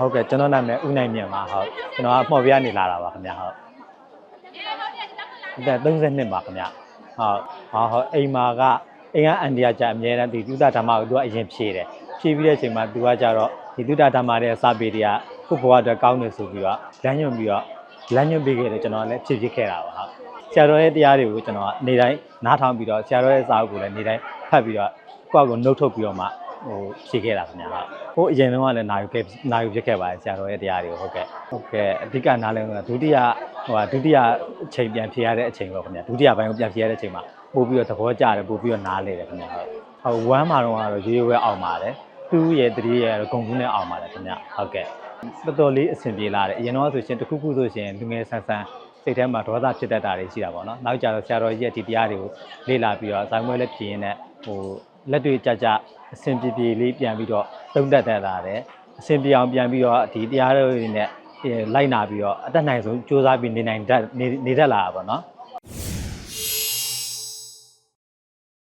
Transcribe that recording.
ဟုတ်ကဲ့ကျွန်တော်နာမည်ဦးနိုင်မြင့်ပါဟုတ်ကျွန်တော်ကမှော်ပြနေလာတာပါခင်ဗျဟုတ်ဒါ32ပါခင်ဗျဟုတ်ဟောဟုတ်အိမ်မာကအိမ်ကအန်ဒီယာကြအမြဲတမ်းဒီသုဒ္ဓဓမ္မကိုသူကအရင်ဖြည့်တယ်ဖြည့်ပြီးတဲ့အချိန်မှာသူကကြတော့ဒီသုဒ္ဓဓမ္မရဲ့စာပေတွေကခုဘဝအတွက်ကောင်းတယ်ဆိုပြီးတော့လမ်းညွှန်ပြီးတော့လမ်းညွှန်ပေးခဲ့တယ်ကျွန်တော်လည်းဖြည့်ဖြည့်ခဲ့တာပါဟုတ်ဆရာတော်ရဲ့တရားတွေကိုကျွန်တော်ကနေတိုင်းနားထောင်ပြီးတော့ဆရာတော်ရဲ့စာအုပ်ကိုလည်းနေတိုင်းဖတ်ပြီးတော့ကိုယ့်အကိုနှုတ်ထုတ်ပြီးတော့မှ ဟိုဖြည့်ခဲ့တာခင်ဗျာဟုတ်ဟိုအရင်တုန်းကလည်းနာယူခဲ့နာယူဖြစ်ခဲ့ပါတယ်ဆရာတော်ရဲ့တရားတွေကိုဟုတ်ကဲ့ဟုတ်ကဲ့အဓိကနားလည်ကဒုတိယဟိုဟာဒုတိယအချိန်ပြန်ဖြည့်ရတဲ့အချိန်ပေါ့ခင်ဗျာဒုတိယပိုင်းကိုပြန်ဖြည့်ရတဲ့အချိန်မှာပို့ပြီးတော့သဘောကျတယ်ပို့ပြီးတော့နားလေတယ်ခင်ဗျာဟုတ်ဟုတ်ဝမ်းမှာတော့ကတော့ရိုးရိုးပဲအောင်ပါတယ်သူ့ရဲ့တတိယရဲ့ဂုံကူးနဲ့အောင်ပါတယ်ခင်ဗျာဟုတ်ကဲ့တော်တော်လေးအဆင်ပြေလာတယ်အရင်တော့ဆိုရှင်တစ်ခုခုဆိုရှင်လူငယ်ဆန်းဆန်းစိတ်ထဲမှာဒေါသဖြစ်တတ်တာတွေရှိတာပေါ့နော်နောက်ကြတော့ဆရာတော်ကြီးရဲ့ဒီတရားတွေကိုလေ့လာပြီးတော့ဇိုင်းမွဲလည်းဖြည့်ရင်းနဲ့ဟို လက်တွေ့ကြကြအဆင်ပြေပြေလေးပြန်ပြီးတော့သုံးတတ်တတ်လာတယ်အဆင်ပြေအောင်ပြန်ပြီးတော့ဒီတရားတွေနဲ့လိုက်နာပြီးတော့အတက်နိုင်ဆုံးစူးစမ်းပြီးနေနိုင်တတ်နေနေတတ်လာတာပေါ့နော်